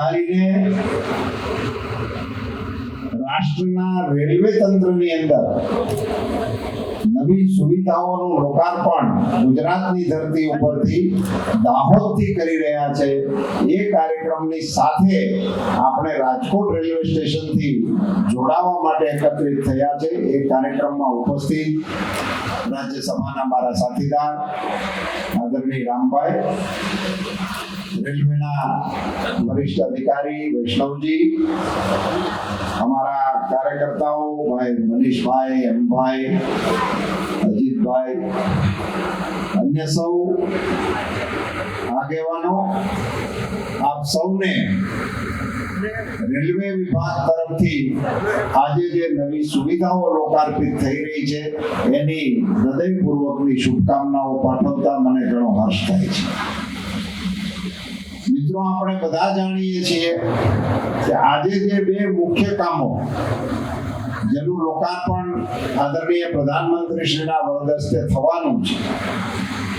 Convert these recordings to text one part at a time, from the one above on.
વધારીને રાષ્ટ્રના રેલવે તંત્રની અંદર નવી સુવિધાઓનું લોકાર્પણ ગુજરાતની ધરતી ઉપરથી દાહોદથી કરી રહ્યા છે. એ કાર્યક્રમની સાથે આપણે રાજકોટ રેલવે સ્ટેશનથી જોડાવા માટે એકત્રિત થયા છે. એ કાર્યક્રમમાં ઉપસ્થિત રાજ્યસભાના મારા સાથીદાર, આદરણીય રામભાઈ, રેલવેના વરિષ્ઠ અધિકારી વૈષ્ણવજી, અમારા કાર્યકર્તાઓ ભાઈ મનીષભાઈ, એમભાઈ, અજીતભાઈ, અન્ય સૌ આગેવાનો, આપ સૌને રેલવે વિભાગ તરફથી આજે જે નવી સુવિધાઓ લોકાર્પિત થઈ રહી છે, એની હૃદયપૂર્વકની શુભકામનાઓ પાઠવતા મને ઘણો હર્ષ થાય છે. મિત્રો આપણે બધા જાણીએ છીએ કે આજે જે બે મુખ્ય કામો, જેનું લોકાર્પણ આદરણીય પ્રધાનમંત્રી શ્રીના વરદસ્તે થવાનું છે,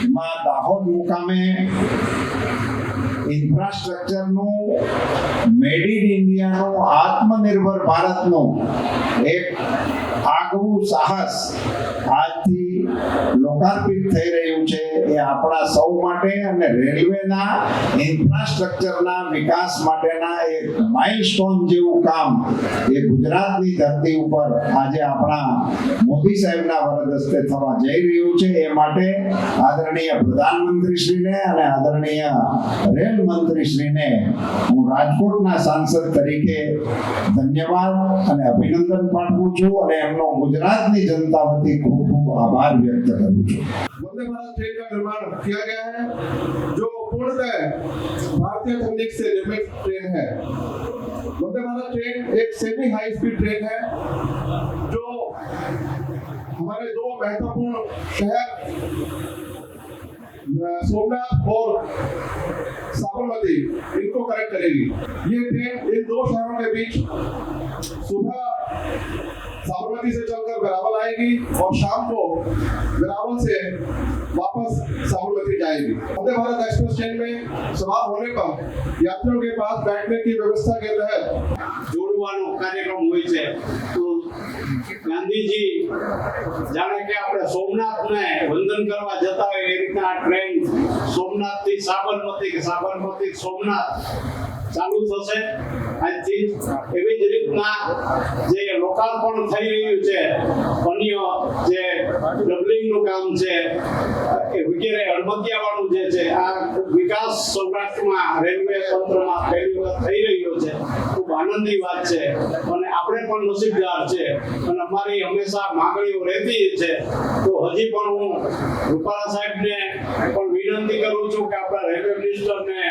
એમાં દાહોદ મુકામે ઇન્ફ્રાસ્ટ્રક્ચરનું મેડ ઇન ઇન્ડિયાનું આત્મનિર્ભર ભારતનું એક આગવું સાહસ આજથી લોકાર્પિત થઈ રહ્યું છે. એ આપણા સૌ માટે અને રેલવેના ઇન્ફ્રાસ્ટ્રક્ચરના વિકાસ માટેના એક માઇલસ્ટોન જેવું કામ એ ગુજરાતની ધરતી ઉપર આજે આપણા મોદી સાહેબના વરદસ્તે થવા જઈ રહ્યું છે. એ માટે આદરણીય પ્રધાનમંત્રીશ્રીને અને આદરણીય રેલ મંત્રીશ્રીને હું રાજકોટના સાંસદ તરીકે ધન્યવાદ અને અભિનંદન પાઠવું છું અને એમનો ગુજરાતની જનતા વતી ખૂબ ખૂબ આભાર વ્યક્ત કરું છું वंदे भारत ट्रेन का निर्माण किया गया है जो पूर्णतः भारतीय तकनीक से निर्मित ट्रेन है वंदे भारत ट्रेन एक सेमी हाई स्पीड ट्रेन है जो हमारे दो महत्वपूर्ण शहर अ, सोमनाथ और साबरमती इनको कनेक्ट करेगी ये ट्रेन इन दो शहरों के बीच सुबह साबरमती से चलकर वेरावल आएगी और शाम को वेरावल से वापस साबरमती जाएगी वंदे भारत एक्सप्रेस ट्रेन में सवार होने पर यात्रियों के पास बैठने की व्यवस्था के तहत જોડવાનો કાર્યક્રમ હોય છે તો ગાંધીજી જાણે કે આપણે સોમનાથને વંદન કરવા જતા હોય એ રીતના આ ટ્રેન સોમનાથથી સાબરમતી કે સાબરમતી સોમનાથ ચાલુ થશે. આજથી એવી જ રીતના જે લોકાર્પણ થઈ રહ્યું છે અન્ય જે ડબલિંગનું કામ છે વગેરે અડબતિયાવાળું જે છે, આ વિકાસ સૌરાષ્ટ્રમાં રેલવે તંત્રમાં પહેલી વાર થઈ રહ્યો છે. ખૂબ આનંદની વાત છે. અને આપણે પણ નસીબદાર છે. અને અમારી હંમેશા માંગણીઓ રહેતી છે. તો હજી પણ હું રૂપાલા સાહેબને પણ વિનંતી કરું છું કે આપણા રેલવે મિનિસ્ટરને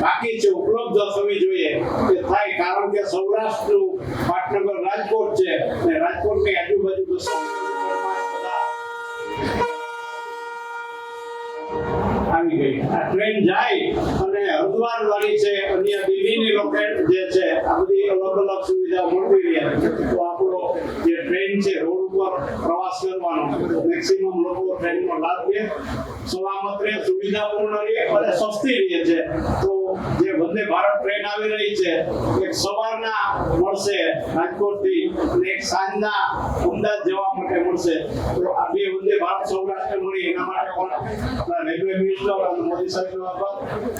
બાકી છે, ઉપલબ્ધ થવી જોઈએ. તે થાય કારણ કે સૌરાષ્ટ્રનું પાટનગર રાજકોટ છે. અને રાજકોટની આજુબાજુ આવી ગઈ. આ ટ્રેન જાય અને હરદ્વાર વાળી છે, અન્ય દિલ્હીની લોકેટ જે છે, આ બધી અલગ અલગ સુવિધા મળતી રહે તો આપણો જે ટ્રેન છે રોડ ઉપર પ્રવાસ કરવાનો મેક્સિમમ લોકો ટ્રેનનો લાભ લે. સલામત રહે સુવિધાપૂર્ણ રહે અને સસ્તી રહે છે. તો જે વંદે ભારત ટ્રેન આવી રહી છે, એક સવારના મળશે રાજકોટથી અને એક સાંજના અમદાવાદ જવા માટે મળશે. તો આ બે વંદે ભારત સૌરાષ્ટ્ર મળી, એના માટે પણ રેલવે મિનિસ્ટર અને મોદી સાહેબનો આભાર.